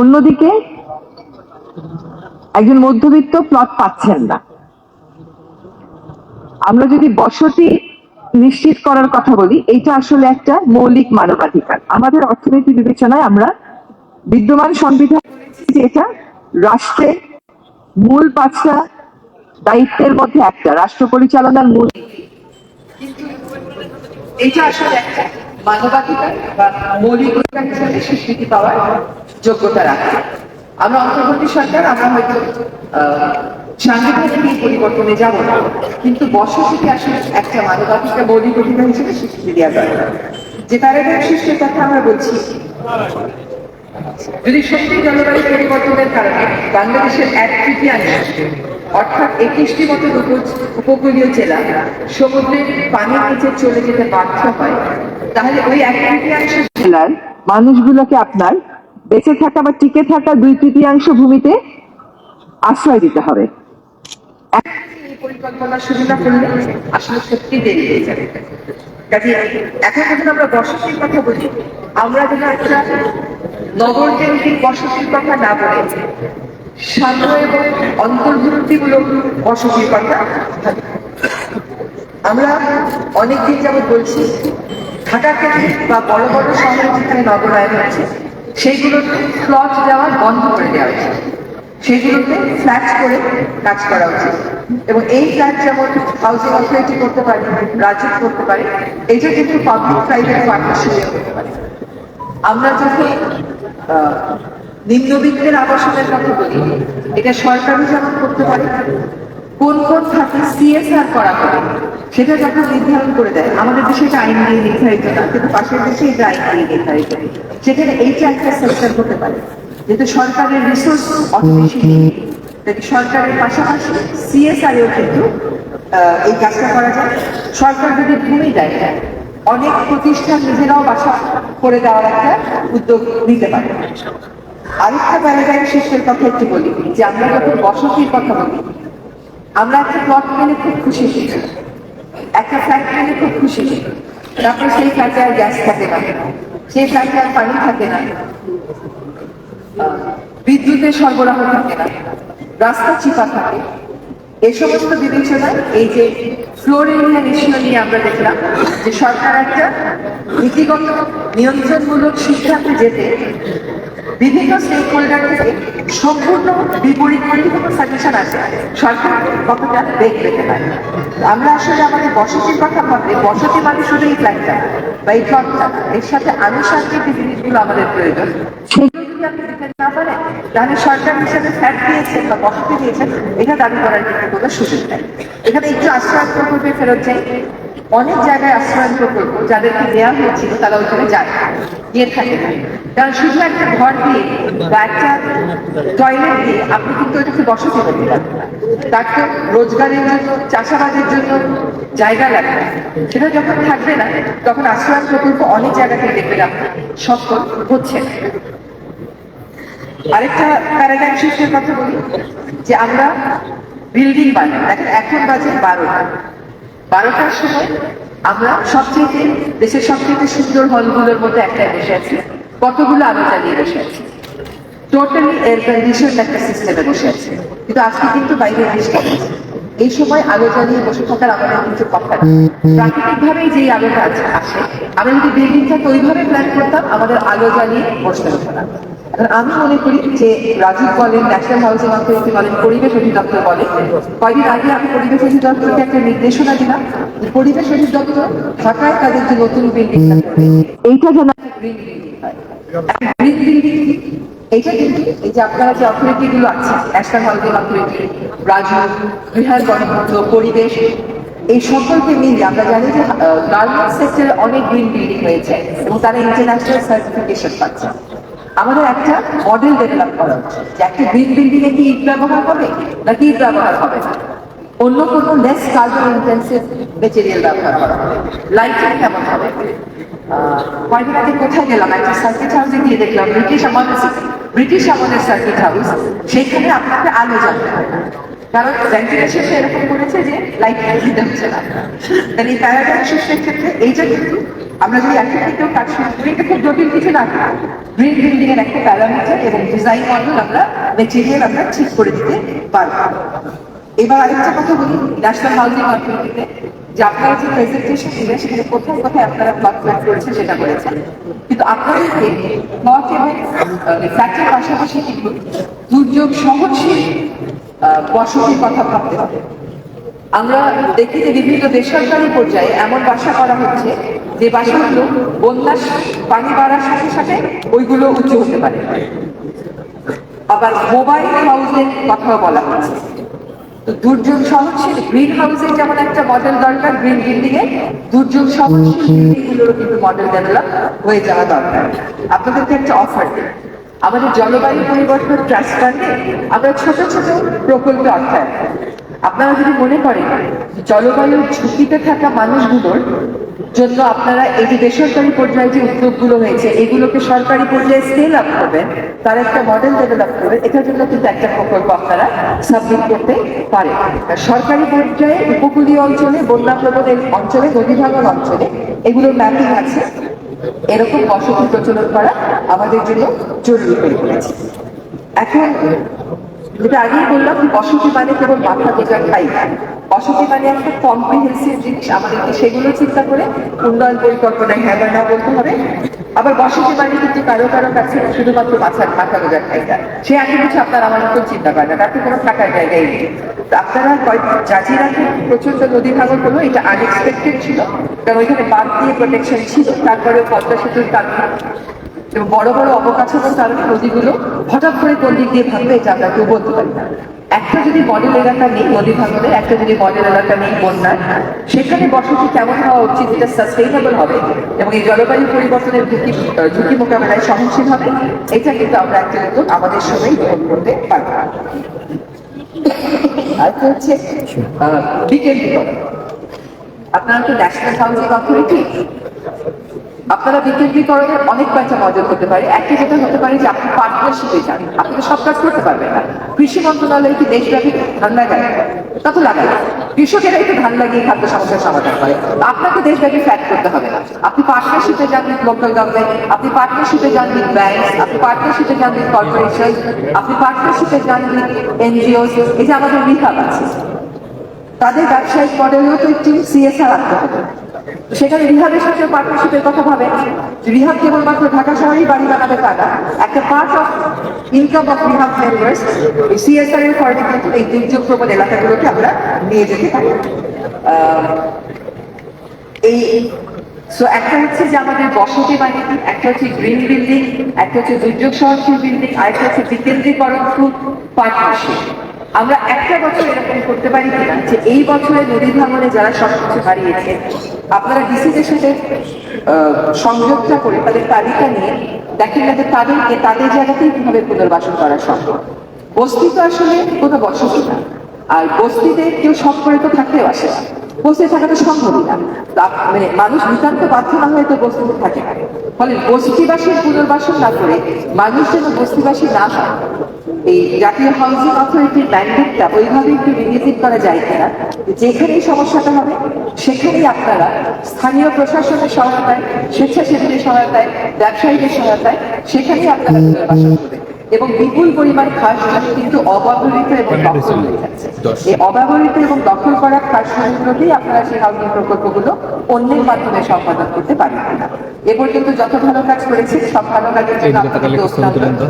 অন্যদিকে একজন মধ্যবিত্ত প্লট পাচ্ছেন না। আমরা যদি বসতি নিশ্চিত করার কথা বলি এটা আসলে একটা মৌলিক মানবাধিকার। আমাদের অর্থনীতি বিবেচনায় আমরা বিদ্যমান সংবিধান যে এটা রাষ্ট্রের মূল পাঁচটা দায়িত্বের মধ্যে একটা, রাষ্ট্র পরিচালনার মূল। এটা আসলে একটা মানবাধিকার বা মৌলিক অধিকার হিসেবে স্বীকৃতি পাওয়ার যোগ্যতা রাখে। আমরা অন্তর্বর্তী সরকার, আমরা হয়তো সাংবিধানিক পরিবর্তনে যাব না, কিন্তু বসতিকে আসলে একটা মানবাধিকার, মৌলিক অধিকার হিসেবে স্বীকৃতি দেওয়া দরকার। যে প্যারাডাইম শিফটের কথা আমরা বলছি। যদি সত্যি জলবায়ু পরিবর্তনের কারণে বাংলাদেশের এক তৃতীয়াংশ অর্থাৎ একুশটি মতো উপকূলীয় জেলা। সমুদ্রের পানির নিচে চলে যেতে বাধ্য হয়। তাহলে ওই এক তৃতীয়াংশ জেলার মানুষগুলোকে আপনার বেঁচে থাকা বা টিকে থাকা দুই তৃতীয়াংশ ভূমিতে আশ্রয় দিতে হবে। এই পরিকল্পনার সুবিধা করলে আসলে সত্যি দেরি হয়ে যাবে। কাজে এখন যখন আমরা বসতির কথা বলি আমরা যেন একটা নগর কেন্দ্রিক বসতির কথা না বলে সাম্য এবং অন্তর্ভুক্তিমূলক বসতির কথা ভাবি। আমরা অনেকদিন যাবৎ বলছি ঢাকা কেন্দ্রিক বা বড় বড় শহরে যেখানে নগরায়ন হচ্ছে, সেইগুলোতে প্লট দেওয়া বন্ধ করে দেওয়া উচিত সেগুলোতে ফ্ল্যাট করে কাজ করা উচিত এবং এই ফ্ল্যাট যেমন হাউজিং অথরিটি করতে পারে, রাজ্য করতে পারে এটা কিন্তু পাবলিক প্রাইভেট পার্টনারশিপে করতে পারে। আমরা যখন নিম্নবিত্তের আবাসনের কথা বলি। এটা সরকারি যেমন করতে পারে, কোন কোন খাতে সিএসআর করা হবে সেটা যখন নির্ধারণ করে দেয়। আমাদের দেশে এটা আইন দিয়ে নির্ধারিত না, কিন্তু পাশের দেশে এটা আইন দিয়ে নির্ধারিত। সেখানে এইটা একটা সেক্টর হতে পারে যেহেতু সরকারের রিসোর্স অত বেশি নেই সরকারের পাশাপাশি সিএসআরেও কিন্তু এই কাজটা করা যায়। সরকার যদি ভূমি দেয়, অনেক প্রতিষ্ঠান নিজেরাও বাসা করে দেওয়ার একটা উদ্যোগ নিতে পারে। আরেকটা প্যারাডাইম শিফটের কথা একটু বলি, যে আমরা যখন বসতির কথা বলি, আমরা একটা প্লট পেলে খুব খুশি একটা ফ্ল্যাট পেলে খুব খুশি হই তারপর সেই ফ্ল্যাটে আর গ্যাস থাকে না। সেই ফ্ল্যাটে আর পানি থাকে না। বিদ্যুতের সরবরাহ থাকে না। রাস্তা চিপা থাকে। এ সমস্ত বিবেচনায় এই যে ফ্লোর এরিয়া রেশিও নিয়ে আমরা দেখলাম, যে সরকার একটা নীতিগত নিয়ন্ত্রণমূলক সিদ্ধান্তে যেতে বিভিন্ন স্টেক হোল্ডার সম্পূর্ণ বিপরীত কোনো সাজেশন আছে সরকার কতটা বেগ পেতে পারে? আমরা আসলে আমাদের বসতির কথা ভাবলে বসতি মানে শুধু এই ফ্ল্যাটটা বা এই প্লটটা এর সাথে আনুষঙ্গিক যে জিনিসগুলো আমাদের প্রয়োজন, সেগুলো যদি আপনি দিতে না পারেন, তাহলে সরকার হিসেবে ফ্ল্যাট দিয়েছেন বা বসতি দিয়েছেন এটা দাবি করার কিন্তু কোনো সুযোগ নেই। এখানে একটু আশ্রয় প্রকল্পে ফেরত যাই। অনেক জায়গায় আশ্রয় প্রকল্প যাদেরকে দেওয়া হয়েছিল, তারা ওইখানে যায়। গিয়ে থাকে। না কারণ শুধু একটা ঘর দিয়ে বা একটা টয়লেট দিয়ে আপনি কিন্তু ওইটাকে বসতি করতে পারবেন না। তার তো রোজগারের জন্য, চাষাবাদের জন্য জায়গা লাগবে। সেটা যখন থাকবে না, তখন আশ্রয় প্রকল্প অনেক জায়গাতে দেখবেন আপনি সফল হচ্ছে। আরেকটা প্যারাডাইম শিফটের কথা বলি, যে আমরা বিল্ডিং বানাই। দেখেন, এখন বাজে বারোটা। বারোটার সময় আমরা সবচেয়ে দেশের সবচেয়ে সুন্দর হলগুলোর মধ্যে একটা বসে আছি। কতগুলো আলো জ্বালিয়ে বসে আছি। টোটালি এয়ার কন্ডিশন একটা সিস্টেমে বসে আছে। কিন্তু আজকে কিন্তু বাইরে হচ্ছে। এই সময় আলো জ্বালিয়ে বসে থাকার আমাদের কিন্তু কথা না প্রাকৃতিক ভাবেই যে আলোটা আছে আসে, আমরা যদি বিল্ডিংটাকে ওইভাবে প্ল্যান করতাম আমাদের আলো জ্বালিয়ে বসতে হতো না। আমি মনে করি যে রাজীব বলেন ন্যাশনাল হাউসিং অথরিটি বলেন, পরিবেশ অধিদপ্তর বলেন, কয়েকদিন আগে আমি পরিবেশ অধিদপ্তরকে একটা নির্দেশনা দিলাম পরিবেশ অধিদপ্তর ঢাকায় তাদের যে নতুন বিল্ডিং এইটা যেন এটা কিন্তু এই যে আপনারা যে অথরিটি গুলো আছে ন্যাশনাল হাউজিং অথরিটি রাজু বিহার গণতন্ত্র, পরিবেশ, এই সকলকে মিলে আমরা জানি যে গার্মেন্টস সেক্টরে অনেক গ্রিন বিল্ডিং হয়েছে এবং তারা ইন্টারন্যাশনাল সার্টিফিকেশন পাচ্ছে। আমাদের একটা মডেল ডেভেলপ করা উচিত যে একটা গ্রিন বিল্ডিং এ কি ইট ব্যবহার হবে নাকি ইট ব্যবহার হবে? না অন্য কোনো লেস কার্বন ইন্টেন্সিভ মেটেরিয়াল ব্যবহার করা হবে। লাইটিং কেমন হবে? কয়েকদিন কোথায় গেলাম? একটা সার্কিট হাউসে গিয়ে দেখলাম ব্রিটিশ আমলের ব্রিটিশ আমলের সার্কিট হাউস সেখানে আপনাকে আলো হয় না। কারণ ভেন্টিলেশনটা এরকম করেছে যে লাইট দিতে হচ্ছে না। তাহলে এই প্যারাডাইম শিফটের ক্ষেত্রে এইটা কিন্তু আমরা যদি একটা থেকেও কাজ শুরু করি এটা খুব জটিল কিছু না। গ্রিন বিল্ডিং এর একটা প্যারামিটার এবং ডিজাইন মডেল আমরা মেটেরিয়াল আমরা ঠিক করে দিতে পারব। এবার আরেকটা কথা বলি ন্যাশনাল হাউজিং অথরিটিতে যে আপনারা যে প্রেজেন্টেশন দিলেন, সেখানে কোথায় কোথায় আপনারা প্লট প্ল্যান করেছেন সেটা বলেছেন। কিন্তু আপনাদেরকে প্লট এবং ফ্ল্যাটের পাশাপাশি কিন্তু দুর্যোগ সহনশীল বসতির কথা ভাবতে হবে। আমরা দেখি যে বিভিন্ন বেসরকারি পর্যায়ে এমন বাসা করা হচ্ছে যে বাসাগুলো বন্যার পানি বাড়ার সাথে সাথে ওইগুলো উঁচু হতে পারে। আবার মোবাইল হাউসের কথাও বলা হচ্ছে। দুর্যোগ সহনশীল গ্রিন হাউসের যেমন একটা মডেল দরকার গ্রিন বিল্ডিং এ দুর্যোগ সহনশীল কিন্তু মডেল ডেভেলপ হয়ে যাওয়া দরকার। আপনাদেরকে একটা অফার দিই। আমাদের জলবায়ু পরিবর্তন ট্রাস্ট ফান্ডে আমরা ছোট ছোট প্রকল্পে অর্থায়ন আপনারা যদি মনে করেন জলবায়ুর ঝুঁকিতে থাকা মানুষগুলোর জন্য আপনারা এই যে বেসরকারি পর্যায়ে যে উদ্যোগগুলো হয়েছে, এগুলোকে সরকারি পর্যায়ে স্কেল আপ করবেন, তার একটা মডেল ডেভেলপ করবেন, এটার জন্য কিন্তু একটা প্রকল্প আপনারা সাবমিট করতে পারেন। সরকারি পর্যায়ে উপকূলীয় অঞ্চলে, বন্যা প্রবণ অঞ্চলে নদী ভাঙন অঞ্চলে এগুলোর ম্যাপিং আছে। এরকম বসতি প্রচলন করা আমাদের জন্য জরুরি হয়ে পড়েছে। এখন যেটা আগেই বললাম বসতি মানে কেবল মাথা গোজা খাই। বসতি মানে একটা কম্প্রিহেন্সিভ জিনিস। আমাদেরকে সেগুলো চিন্তা করে উন্নয়ন পরিকল্পনায় হ্যাঁ না বলতে হবে। আবার বসতি মানে কিন্তু কারও কারও কাছে শুধুমাত্র মাথা মাথা গোজা খাই সে আগে কিছু আপনার আমার মতন চিন্তা করে না। তাতে কোনো থাকার জায়গায় নেই। আপনারা জাজিরাতে প্রচণ্ড নদী ভাঙন হলো, এটা আনএক্সপেক্টেড ছিল। কারণ ওইখানে বাদ দিয়ে প্রোটেকশন ছিল। তারপরে পদ্মা সেতুর কারণে এবং বড় বড় অবকাঠামোর কারণে নদীগুলো হঠাৎ করে কোন দিক দিয়ে ভাঙবে এটা আমরা কেউ বলতে পারি না। একটা যদি মডেল এলাকা নেই নদী ভাঙনের একটা যদি মডেল এলাকা নেই বন্যার, সেখানে বসতি কেমন হওয়া উচিত যেটা সাস্টেইনেবল হবে এবং এই জলবায়ু পরিবর্তনের ঝুঁকি ঝুঁকি মোকাবেলায় সহনশীল হবে। এটা কিন্তু আমরা একটা উদ্যোগ আমাদের সঙ্গেই গ্রহণ করতে পারব। আরেকটা হচ্ছে? আপনারা তো ন্যাশনাল হাউজিং অথরিটি আপনারা বিকেন্দ্রীকরণের অনেক কয়েকটা মডেল করতে পারে। একটা যেটা হতে পারে যে আপনি পার্টনারশিপে যান, আপনি তো সব কাজ করতে পারবেন না। কৃষি মন্ত্রণালয় কি দেশব্যাপী ধান লাগায়? তা তো লাগায়। কৃষকেরা একটু ধান লাগিয়ে খাদ্য সমস্যার সমাধান করে। আপনাকে দেশব্যাপী ফ্যাট করতে হবে না। আপনি পার্টনারশিপে যান উইথ লোকাল গভর্নমেন্ট আপনি পার্টনারশিপে যান উইথ ব্যাংক আপনি পার্টনারশিপে যান উইথ কর্পোরেশন আপনি পার্টনারশিপে যান উইথ এনজিও এই যে আমাদের রিহাব আছে। তাদের ব্যবসায়িক মডেলেও তো একটি সিএসআর রাখতে হবে। সেখানে রিহাবের সাথে পার্টনারশিপের কথা ভাবে রিহাব কেবলমাত্র ঢাকা শহরেই বাড়ি বানাবে তা না, একটা part of income of rehab members CSR এর ফলে কিন্তু এই দুর্যোগ প্রবণ এলাকাগুলোকে আমরা নিয়ে যেতে পারি। এই সো একটা হচ্ছে যে আমাদের বসতি বাড়িতে একটা হচ্ছে গ্রিন বিল্ডিং একটা হচ্ছে দুর্যোগ সহনশীল বিল্ডিং আর একটা হচ্ছে বিকেন্দ্রীকরণ থ্রু পার্টনারশিপ আমরা একটা বছর এরকম করতে পারি কিনা যে এই বছরে নদী ভাঙনে যারা সবকিছু হারিয়েছে আপনারা ডিসিদের সাথে সংযোগটা করে তাদের তালিকা নিয়ে দেখেন না যে তাদেরকে তাদের জায়গাতেই কীভাবে পুনর্বাসন করা সম্ভব। বস্তি তো আসলে কোনো বসতি না। আর বস্তিতে কেউ সব করে তো থাকতেও আসে না। বস্তি থাকা তো সম্ভবই না মানে মানুষ নিতান্ত বাধ্য না হয়ে তো বস্তিতে থাকে। না ফলে বস্তিবাসীর পুনর্বাসন না করে মানুষ যেন বস্তিবাসী না হয়। এই জাতীয় হাউজিং অথরিটির ম্যান্ডেটটা ওইভাবে একটু রিভিজিট করা যায় কিনা, যেখানেই সমস্যাটা হবে, সেখানেই আপনারা স্থানীয় প্রশাসনের সহায়তায়, স্বেচ্ছাসেবীদের সহায়তায়, ব্যবসায়ীদের সহায়তায়, সেখানেই আপনারা পুনর্বাসন করবেন। এবং বিপুল পরিমাণ খাস জমি কিন্তু অব্যবহৃত এবং দখল হয়ে যাচ্ছে। এই অব্যবহৃত এবং দখল করা খাস জমিগুলোতেই আপনারা সেই হাউজিং প্রকল্পগুলো অন্যের মাধ্যমে সম্পাদন করতে পারবেন না। এ পর্যন্ত যত ভালো কাজ করেছে সব ভালো কাজের জন্য আপনাদেরকে অত্যন্ত